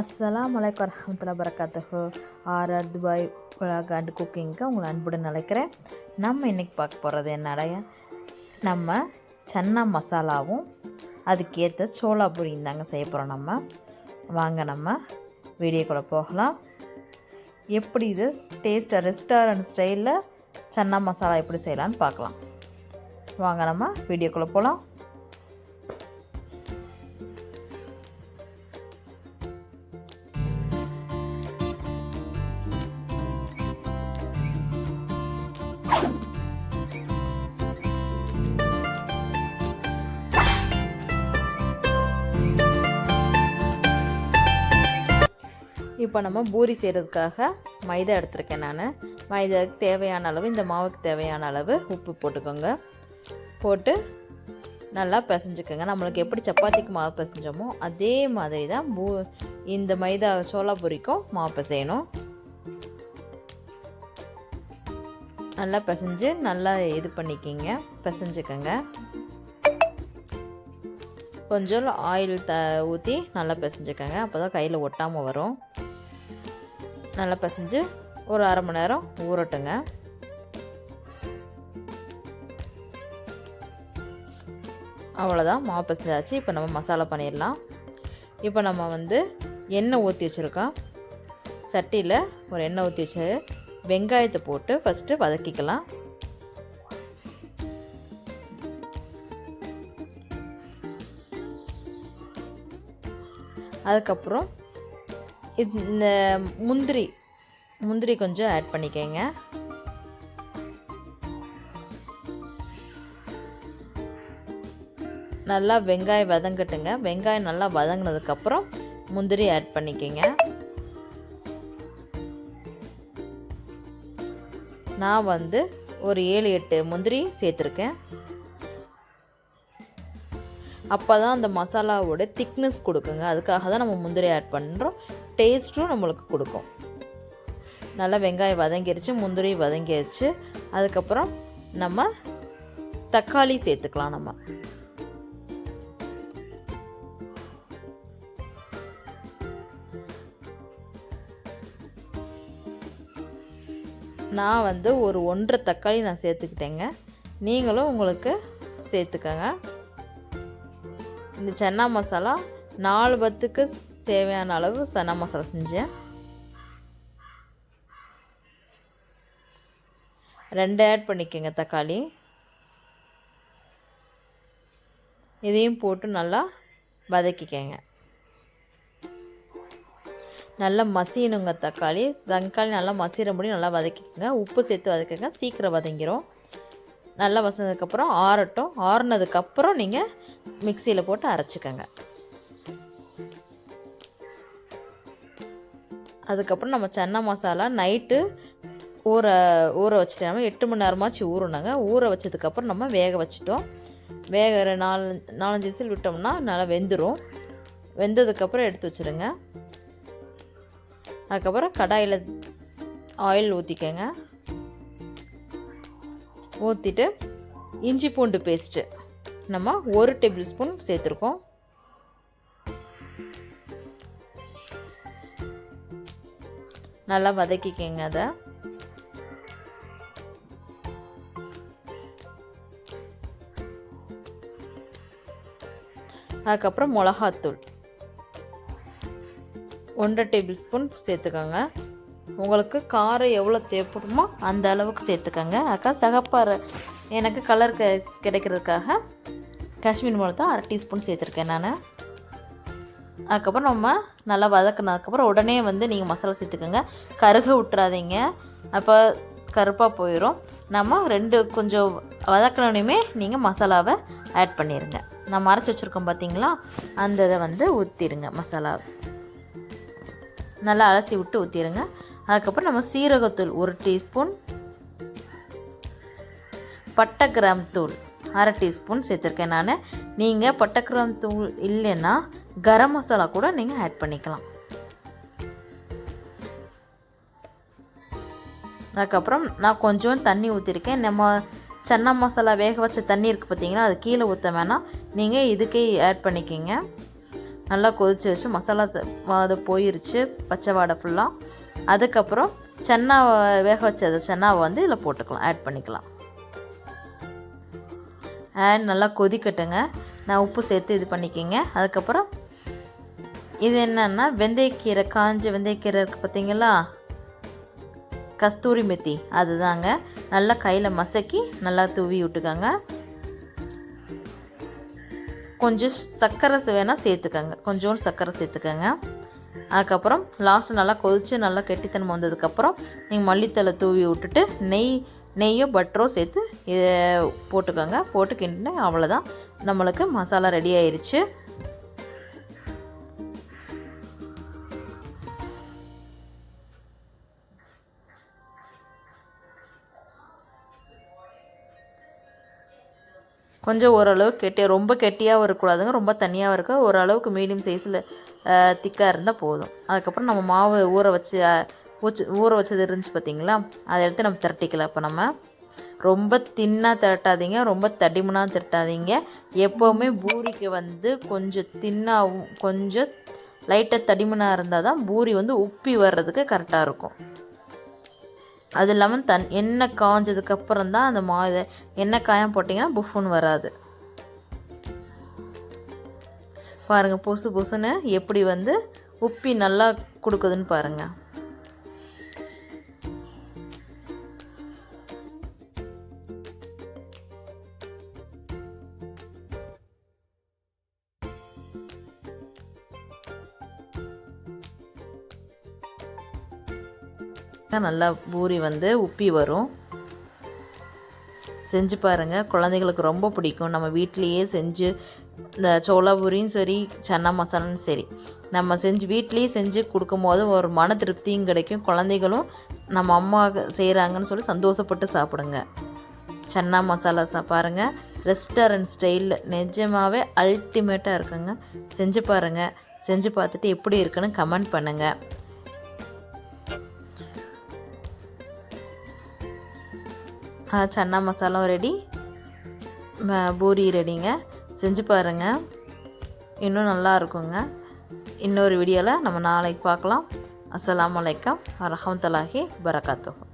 அஸ்ஸலாம் வலைக்கம் வரமத்துல்லா வரகாத்துஹு ஆர்ஆர் துபாய் உலக அண்ட் குக்கிங்க்கு உங்களை அன்புடன் அழைக்கிறேன். நம்ம இன்றைக்கி பார்க்க போகிறது என்னடைய நம்ம சன்னா மசாலாவும் அதுக்கேற்ற சோளா பூரியும் தாங்க செய்ய போகிறோம் நம்ம. வாங்க நம்ம வீடியோக்குள்ளே போகலாம். எப்படி இது? டேஸ்ட்டாக ரெஸ்டாரண்ட் ஸ்டைலில் சன்னா மசாலா எப்படி செய்யலான்னு பார்க்கலாம். வாங்க நம்ம வீடியோக்குள்ளே போகலாம் இப்போ நம்ம பூரி செய்கிறதுக்காக மைதா எடுத்திருக்கேன் நான். மைதாவுக்கு தேவையான அளவு இந்த மாவுக்கு தேவையான அளவு உப்பு போட்டுக்கோங்க. போட்டு நல்லா பிசைஞ்சுக்கோங்க. நம்மளுக்கு எப்படி சப்பாத்திக்கு மாவு பிசைஞ்சோமோ அதே மாதிரி தான் பூ இந்த மைதா சோளா பூரிக்கும் மாவு பிசையணும். நல்லா பிசைஞ்சு நல்லா இது பண்ணிக்கிங்க. பிசைஞ்சுக்கோங்க. கொஞ்சம் ஆயில் த ஊற்றி நல்லா பிசைஞ்சுக்கோங்க. அப்போ தான் கையில் ஒட்டாமல் வரும். நல்லா பிசைஞ்சு ஒரு அரை மணி நேரம் ஊறட்டுங்க. அவ்வளோதான் மாவு பிசைஞ்சாச்சு. இப்போ நம்ம மசாலா பண்ணிடலாம். இப்போ நம்ம வந்து எண்ணெய் ஊற்றி வச்சுருக்கோம். சட்டியில் ஒரு எண்ணெய் ஊற்றி வச்சு வெங்காயத்தை போட்டு ஃபஸ்ட்டு வதக்கிக்கலாம். அதுக்கப்புறம் இந்த முந்திரி முந்திரி கொஞ்சம் ஆட் பண்ணிக்கோங்க. நல்லா வெங்காயம் வதங்கட்டுங்க. வெங்காயம் நல்லா வதங்கினதுக்கப்புறம் முந்திரி ஆட் பண்ணிக்கோங்க. நான் வந்து ஒரு ஏழு எட்டு முந்திரி சேர்த்துருக்கேன். அப்போ தான் அந்த மசாலாவோட திக்னஸ் கொடுக்குங்க. அதுக்காக தான் நம்ம முந்திரி ஆட் பண்ணுறோம் டேஸ்ட்டும் நம்மளுக்கு கொடுக்கும். நல்லா வெங்காயம் வதங்கிருச்சு முந்திரி வதங்கிருச்சு. அதுக்கப்புறம் நம்ம தக்காளி சேர்த்துக்கலாம் நம்ம. நான் வந்து ஒரு ஒன்றரை தக்காளி நான் சேர்த்துக்கிட்டேங்க. நீங்களும் உங்களுக்கு சேர்த்துக்கங்க. இந்த சன்னா மசாலா நாலு பத்துக்கு தேவையான அளவு சன்னா மசாலா செஞ்சேன் ரெண்டு ஆட் பண்ணிக்கோங்க தக்காளி. இதையும் போட்டு நல்லா வதக்கிக்கங்க. நல்லா மசியணுங்க தக்காளி. தக்காளி நல்லா மசிகிற முடியும் நல்லா வதக்கிக்கோங்க. உப்பு சேர்த்து வதக்குங்க. சீக்கிரம் வதங்கிரும். நல்லா வசந்ததுக்கப்புறம் ஆறட்டும். ஆறுனதுக்கப்புறம் நீங்கள் மிக்சியில் போட்டு அரைச்சிக்கோங்க. அதுக்கப்புறம் நம்ம சன்னா மசாலா நைட்டு ஊற ஊற வச்சுட்டோம். எட்டு மணி நேரமாச்சு ஊறணுங்க. ஊற வச்சதுக்கப்புறம் நம்ம வேக வச்சிட்டோம். வேக நாலு நாலஞ்சு விசில் விட்டோம்னா நல்லா வெந்துடும் வெந்ததுக்கப்புறம் எடுத்து வச்சுருங்க. அதுக்கப்புறம் கடாயில் ஆயில் ஊற்றிக்கங்க ஊற்றிட்டு இஞ்சி பூண்டு பேஸ்ட்டு நம்ம ஒரு டேபிள் ஸ்பூன் சேர்த்துருக்கோம். நல்லா வதக்கிக்கங்க அதை. அதுக்கப்புறம் மிளகாத்தூள். ஒன்றரை டேபிள் ஸ்பூன் சேர்த்துக்கோங்க. உங்களுக்கு காரம் எவ்வளோ தேவைப்படுமோ அந்த அளவுக்கு சேர்த்துக்கோங்க. அக்கா சகப்பாறை எனக்கு கலர் க கிடைக்கிறதுக்காக காஷ்மீர் மிளகா அரை டீஸ்பூன் சேர்த்துருக்கேன் நான். அதுக்கப்புறம் நம்ம நல்லா வதக்கினதுக்கப்புறம் உடனே வந்து நீங்கள் மசாலா சேர்த்துக்கோங்க. கருக விட்டுறாதீங்க அப்போ கருப்பாக போயிடும் நம்ம ரெண்டு கொஞ்சம் வதக்கினோடனே நீங்கள் மசாலாவை ஆட் பண்ணிடுங்க நம்ம அரைச்சி வச்சுருக்கோம் பார்த்தீங்களா அந்த இதை வந்து ஊற்றிடுங்க மசாலா நல்லா அலசி விட்டு ஊற்றிடுங்க அதுக்கப்புறம் நம்ம சீரகத்தூள் ஒரு டீஸ்பூன் பட்டை கிராம் தூள் அரை டீஸ்பூன் சேர்த்துருக்கேன் நான். நீங்கள் பட்டை கிராம் தூள் இல்லைன்னா கரம் மசாலா கூட நீங்கள் ஆட் பண்ணிக்கலாம். அதுக்கப்புறம் நான் கொஞ்சம் தண்ணி ஊற்றிருக்கேன் நம்ம சன்னா மசாலா வேக வச்ச தண்ணி இருக்குது பார்த்தீங்கன்னா அது கீழே ஊற்ற வேணாம். நீங்கள் இதுக்கே ஆட் பண்ணிக்கிங்க. நல்லா கொதிச்சு வச்சு மசாலா த- அது போயிருச்சு பச்சை வாடை ஃபுல்லாக அதுக்கப்புறம் சென்னா வேக வச்சது சென்னாவை வந்து இதில் போட்டுக்கலாம் ஆட் பண்ணிக்கலாம். ஆட் நல்லா கொதிக்கட்டுங்க. நான் உப்பு சேர்த்து இது பண்ணிக்கிங்க. அதுக்கப்புறம் இது என்னன்னா வெந்தயக்கீரை காஞ்ச வெந்தயக்கீரை இருக்குது பார்த்தீங்களா கஸ்தூரி மெத்தி அதுதாங்க. நல்லா கையில் மசக்கி நல்லா தூவி விட்டுக்கோங்க. கொஞ்சம் சர்க்கரை வேணால் சேர்த்துக்கோங்க. கொஞ்சோண்டு சர்க்கரை சேர்த்துக்கோங்க. அதுக்கப்புறம் லாஸ்ட்டு நல்லா கொதித்து நல்லா கெட்டித்தனம் வந்ததுக்கப்புறம் நீங்கள் மல்லித்தலை தூவி விட்டுட்டு நெய் நெய்யோ பட்டரோ சேர்த்து இதை போட்டுக்கோங்க. போட்டு கிண்டினேன் அவ்வளோதான் நம்மளுக்கு மசாலா ரெடி ஆயிடுச்சு கொஞ்சம் ஓரளவு கெட்டியாக ரொம்ப கெட்டியாகவும் இருக்கக்கூடாதுங்க ரொம்ப தண்ணியாகவும் இருக்க ஓரளவுக்கு மீடியம் சைஸில் திக்காக இருந்தால் போதும். அதுக்கப்புறம் நம்ம மாவு ஊற வச்சு ஊச்சு ஊற வச்சது இருந்துச்சு பார்த்தீங்களா அதை எடுத்து நம்ம திரட்டிக்கலாம். இப்போ நம்ம ரொம்ப தின்னாக திரட்டாதீங்க ரொம்ப தடிமனாக திரட்டாதீங்க. எப்போவுமே பூரிக்கு வந்து கொஞ்சம் தின்னாகவும் கொஞ்சம் லைட்டாக தடிமனாக இருந்தால் தான் பூரி வந்து உப்பி வர்றதுக்கு கரெக்டாக இருக்கும். அது இல்லாமல் தன் எண்ணெய் காஞ்சதுக்கப்புறம் தான் அந்த மா இதை எண்ணெய் காயம் போட்டிங்கன்னா புஃபுன்னு வராது. பாருங்கள் பொசு பொசுன்னு எப்படி வந்து உப்பி நல்லா கொடுக்குதுன்னு பாருங்கள் நல்லா பூரி வந்து உப்பி வரும். செஞ்சு பாருங்கள் குழந்தைகளுக்கு ரொம்ப பிடிக்கும். நம்ம வீட்லேயே செஞ்சு இந்த சோளா பூரியும் சரி சன்னா மசாலும் சரி நம்ம செஞ்சு வீட்லேயே செஞ்சு கொடுக்கும்போது ஒரு மன திருப்தியும் கிடைக்கும். குழந்தைகளும் நம்ம அம்மா செய்கிறாங்கன்னு சொல்லி சந்தோஷப்பட்டு சாப்பிடுங்க. சன்னா மசாலா சா பாருங்கள் ரெஸ்டாரண்ட் ஸ்டைலில் நிஜமாகவே அல்டிமேட்டாக இருக்குங்க. செஞ்சு பாருங்கள் செஞ்சு பார்த்துட்டு எப்படி இருக்குன்னு கமெண்ட் பண்ணுங்கள் சன்னா மசாலாவும் ரெடி பூரி ரெடிங்க செஞ்சு பாருங்கள் இன்னும் நல்லா இருக்குங்க. இன்னொரு வீடியோவில் நம்ம நாளைக்கு பார்க்கலாம். அஸ்ஸலாமு வலைக்கம் வரஹமத்துல்லாஹி வரகாத்துஹு